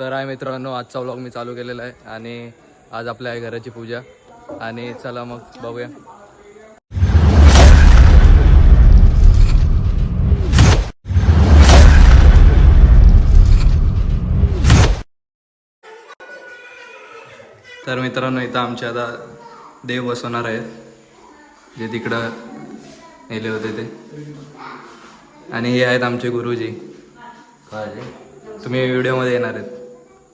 तर आहे मित्रांनो आजचा व्लॉग मी चालू केलेला आहे आणि आज आपल्या आहे घराची पूजा. आणि चला मग बघूया. तर मित्रांनो इथं आमचे आता देव बसवणार आहेत. जे तिकडं नेले होते ते. आणि हे आहेत आमचे गुरुजी? तुम्ही व्हिडिओमध्ये येणार आहेत.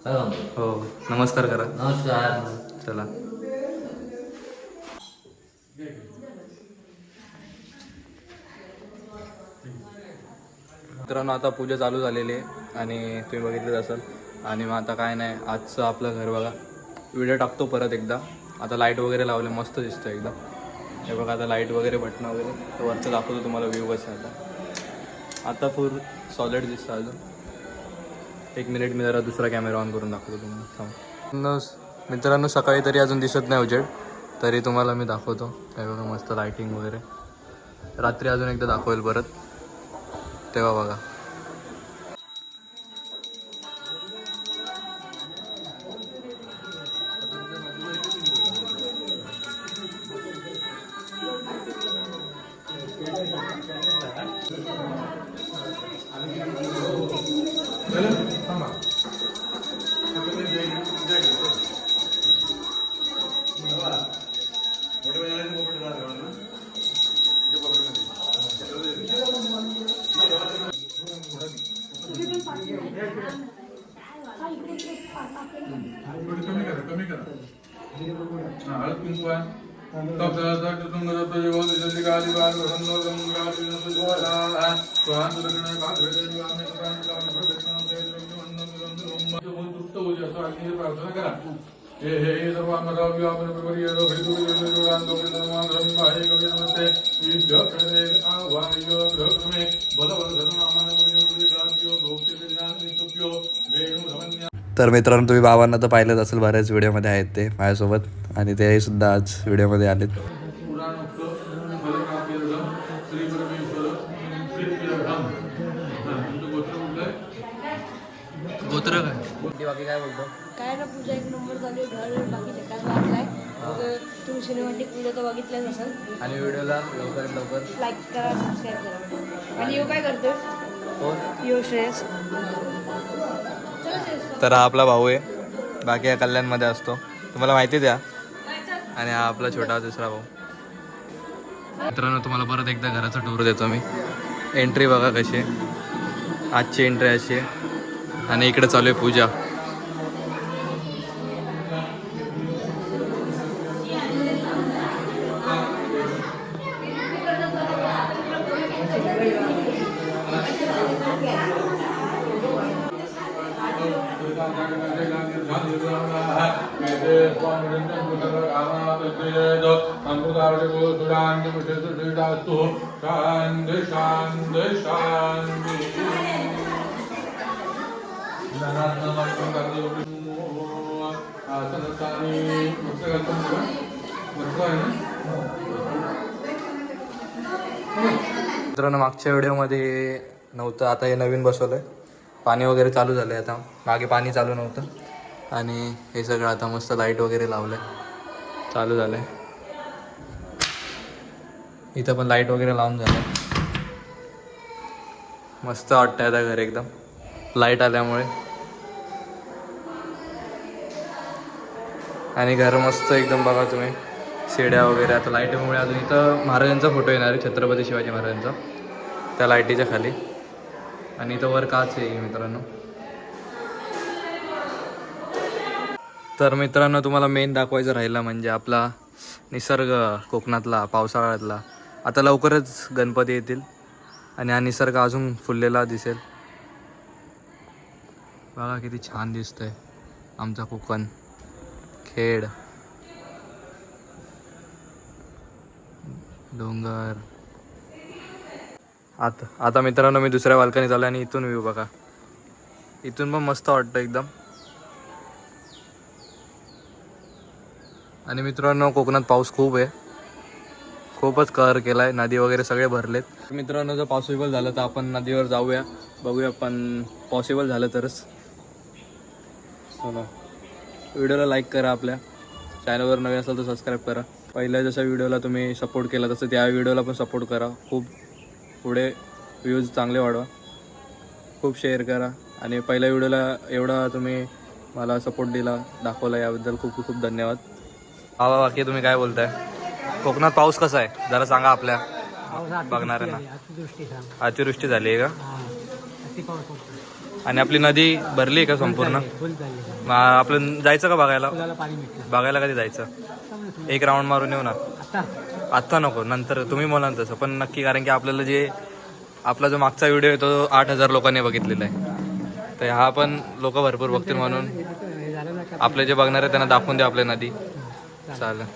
हो. नमस्कार करा. नमस्कार. चला. मित्रांनो आता पूजा चालू झालेली आहे आणि तुम्ही बघितलं असाल. आणि मग आता काय नाही आजचं आपलं घर बघा. व्हिडिओ टाकतो परत एकदा. आता लाइट वगैरे लावले मस्त दिसतं एकदम हे बघा आता लाइट वगैरे बटणं वगैरे. तर वरचं दाखवतो तुम्हाला व्ह्यू कसं आता. आता फुल सॉलिड दिसतं अजून. एक मिनिट मी जरा दुसरा कॅमेरा ऑन करून दाखवतो तुम्हाला. थांब. मित्रांनो सकाळी तरी अजून दिसत नाही उजेड. तरी तुम्हाला मी दाखवतो. काय बघा मस्त लायटिंग वगैरे. रात्री अजून एकदा दाखवेल परत. तेव्हा बघा. प्रार्थना करा हे हे हे सर्व नमस्ते युद्ध आवायो ग्रहमे बल बल धर्म आमान मुनि मुनि विज्ञान नितुप्यो वेणु धमन्या तर मित्रांनो तुम्ही बाबांना तर पाहिलंच असेल बऱ्याच व्हिडिओमध्ये आहेत ते माझ्यासोबत. आणि तेही सुद्धा आज व्हिडिओमध्ये आलेत. काय ना पूजा एक नंबर चालू आहे घर बाकी वाटलाय मग तुम्ही सिनेमॅटिक व्हिडिओ तर बघितलाच असाल. आणि व्हिडिओला लवकरात लवकर लाईक करा सबस्क्राईब करा. आणि यो काय करतोय? कोण? यो श्रेयस. तर हा आपला भाऊ आहे. बाकी हा कल्याणमध्ये असतो. तुम्हाला आहे हा? आणि हा आपला छोटा दुसरा भाऊ. मित्रांनो तुम्हाला परत एकदा घराचा टूर देतो मी. एंट्री बघा कशी आहे. आजची एंट्री अशी आहे. आणि इकडे चालू आहे पूजा. शांती शांती शांती। आसनस्थानी मस्त मित्रांनो मागच्या व्हिडिओमध्ये नव्हतं आता हे नवीन बसवलं आहे पाणी वगैरे चालू झालं आहे आता. मागे पाणी चालू नव्हतं. आणि हे सगळं आता मस्त लाइट वगैरे लावलं आहे चालू झालं आहे इथं पण लाइट वगैरे लावून झालं मस्त वाटतं आता घर एकदम. लाइट आल्यामुळे. आणि घर मस्त एकदम बघा तुम्ही. शिड्या वगैरे आता लाईटीमुळे अजून इथं महाराजांचा फोटो येणार आहे छत्रपती शिवाजी महाराजांचा. त्या लाईटीच्या खाली. आणि इथं वर काच आहे मित्रांनो. तर मित्रांनो तुम्हाला मेन दाखवायचं राहिला म्हणजे आपला निसर्ग कोकणातला पावसाळ्यातला. आता लवकरच गणपती येतील आणि हा निसर्ग अजून फुललेला दिसेल. बघा किती छान दिसतंय आमचा कोकण. खेड. डोंगर. आता आता मित्रांनो मी दुसऱ्या बाल्कनीत आलो आणि इथून व्ह्यू बघा. इथून पण मस्त वाटतं एकदम. आणि मित्रांनो कोकणात पाऊस खूप आहे. खूपच कहर केला आहे नदी वगैरे सगळे भरलेत. मित्रांनो जर पॉसिबल झालं तर आपण नदीवर जाऊया. बघूया पण पॉसिबल झालं तरच. चला. व्हिडिओला लाईक करा आपल्या. चॅनलवर नवीन असेल तर सबस्क्राईब करा. पहिल्या जसा व्हिडिओला तुम्ही सपोर्ट केला तसं त्या व्हिडिओला पण सपोर्ट करा. खूप पुढे व्ह्यूज चांगले वाढवा. खूप शेअर करा. आणि पहिल्या व्हिडिओला एवढा तुम्ही मला सपोर्ट दिला दाखवला याबद्दल खूप खूप धन्यवाद. हा बाकी तुम्ही काय बोलताय? कोकणात पाऊस कसा आहे? जरा सांगा आपल्या बघणाऱ्यांना. अतिवृष्टी झाली. आहे का? आणि आपली नदी भरली आहे का संपूर्ण? आपलं जायचं का बघायला? बघायला कधी जायचं? एक राऊंड मारून येऊ ना. आत्ता नको नंतर तुम्ही बोला तसं. पण नक्की कारण की आपल्याला जे आपला जो मागचा व्हिडिओ आहे तो आठ हजार लोकांनी बघितलेला आहे. तर हा पण लोक भरपूर बघतील म्हणून. आपले जे बघणार आहे त्यांना दाखवून द्या आपल्या नदी. चालेल.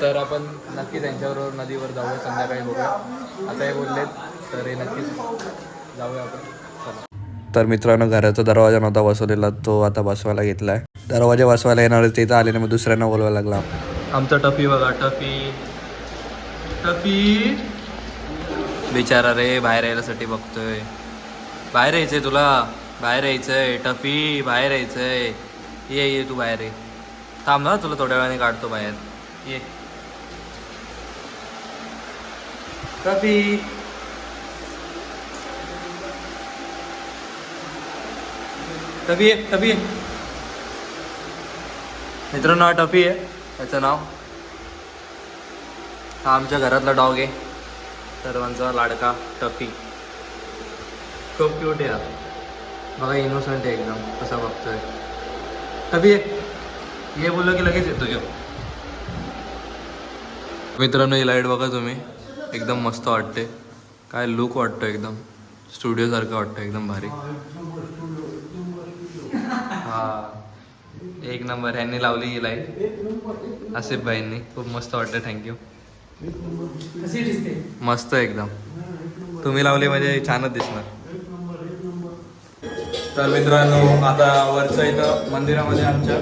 तर आपण नक्की त्यांच्याबरोबर नदीवर जाऊया संध्याकाळी बघूया. आता हे बोललेत तर हे नक्कीच जाऊया आपण. चला. तर मित्रांनो घराचा दरवाजा नव्हता बसवलेला तो आता बसवायला घेतलाय. दरवाजा बसवायला येणार इथं आले नाही मग दुसऱ्यांना बोलवायला लागला. आमचा टफी बघा टफी. टफी. बिचारा रे बाहेर यायसाठी बघतोय. बाहेर यायचंय तुला. बाहेर यायचंय. टफी बाहेर यायचंय. ये ये तू बाहेर ये. थांब ना तुला थोड्या वेळाने काढतो बाहेर. ये. कभी टफी आहे टफी आहे मित्रांनो हा टफी आहे त्याचं नाव. हा आमच्या घरातला डॉग आहे सर्वांचा लाडका टफी. खूप क्यूट आहे बघा इनोसंट आहे एकदम. कसा बघतोय. टफी आहे ये बोललो की लगेच येतो घेऊ. मित्रांनो ही लाइट बघा तुम्ही. एकदम मस्त वाटते. काय लुक वाटतो एकदम. स्टुडिओसारखं वाटतं एकदम भारी. हा. एक नंबर ह्यांनी लावली ही लाइट आसिफ भाईंनी. खूप मस्त वाटतं थँक्यू मस्त एकदम. तुम्ही लावली म्हणजे छानच दिसणार. तर मित्रांनो आता वरचं इथं मंदिरामध्ये आमच्या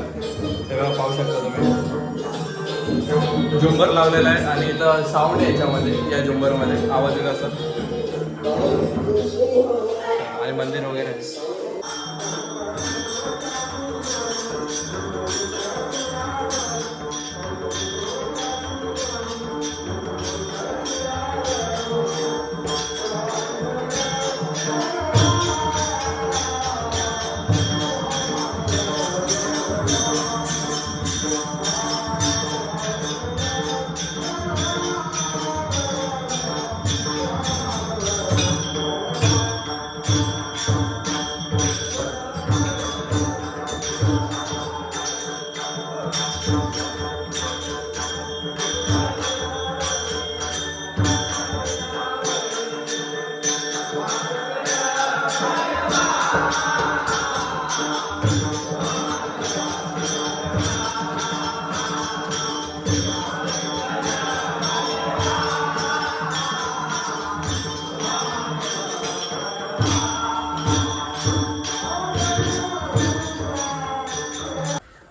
तेव्हा पाहू शकता तुम्ही. झुंबर लावलेला आहे आणि इथं साऊंड आहे याच्यामध्ये या झुंबरमध्ये. आवाज येत असं. आणि मंदिर वगैरे.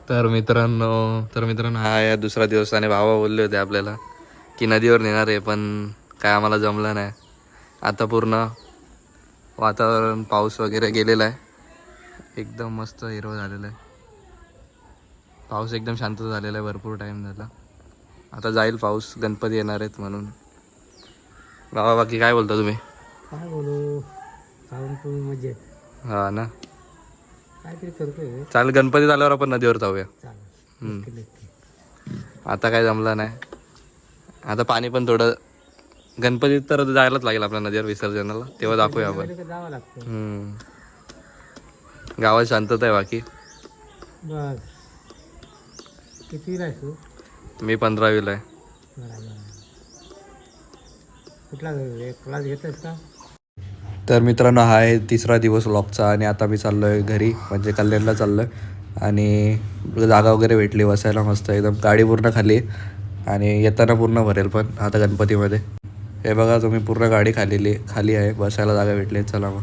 तर मित्रांनो तर मित्रांनो हा या दुसरा दिवस आणि भावा बोलले होते आपल्याला की नदीवर नेणार आहे पण काय आम्हाला जमलं नाही. आता पूर्ण वातावरण पाऊस वगैरे गेलेला आहे. एकदम मस्त हिरवं झालेलं आहे. पाऊस एकदम शांत झालेला आहे भरपूर टाईम झाला. आता जाईल पाऊस गणपती येणार आहेत म्हणून. बाबा बाकी काय बोलता तुम्ही? काय बोलू? मजेत. हा ना. काहीतरी करतोय चालेल गणपती झाल्यावर आपण नदीवर जाऊया. चालेल. हम्म. नक्की नक्की. आता काय जमलं नाही. आता पाणी पण थोडं गणपतीत तर जायलाच लागेल आपल्या नदीवर विसर्जनाला. तेव्हा दाखवूया आपण. तिकडे जावं लागतं. हम्म. गावात शांतता आहे बाकी. बस. किती राहीस तू? मी पंधरावीला आहे. बरं बरं. कुठला क्लास घेतोस का? तर मित्रांनो हा आहे तिसरा दिवस लॉकचा आणि आता मी चाललो आहे घरी म्हणजे कल्याणला चाललो आहे आणि जागा वगैरे भेटली बसायला मस्त एकदम गाडी पूर्ण खाली आणि येताना पूर्ण भरेल पण आता गणपतीमध्ये. हे बघा तुम्ही पूर्ण गाडी खालेली खाली आहे. बसायला जागा भेटली चला मग.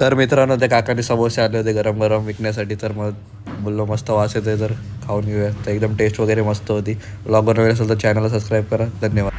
तर मित्रांनो त्या काकाने समोसे आले होते गरम गरम विकण्यासाठी तर मग बोललो मस्त वास आहे तर खाऊन घेऊया. तर एकदम टेस्ट वगैरे मस्त होती. ब्लॉग बनवायला असेल तर चॅनलला सबस्क्राईब करा. धन्यवाद.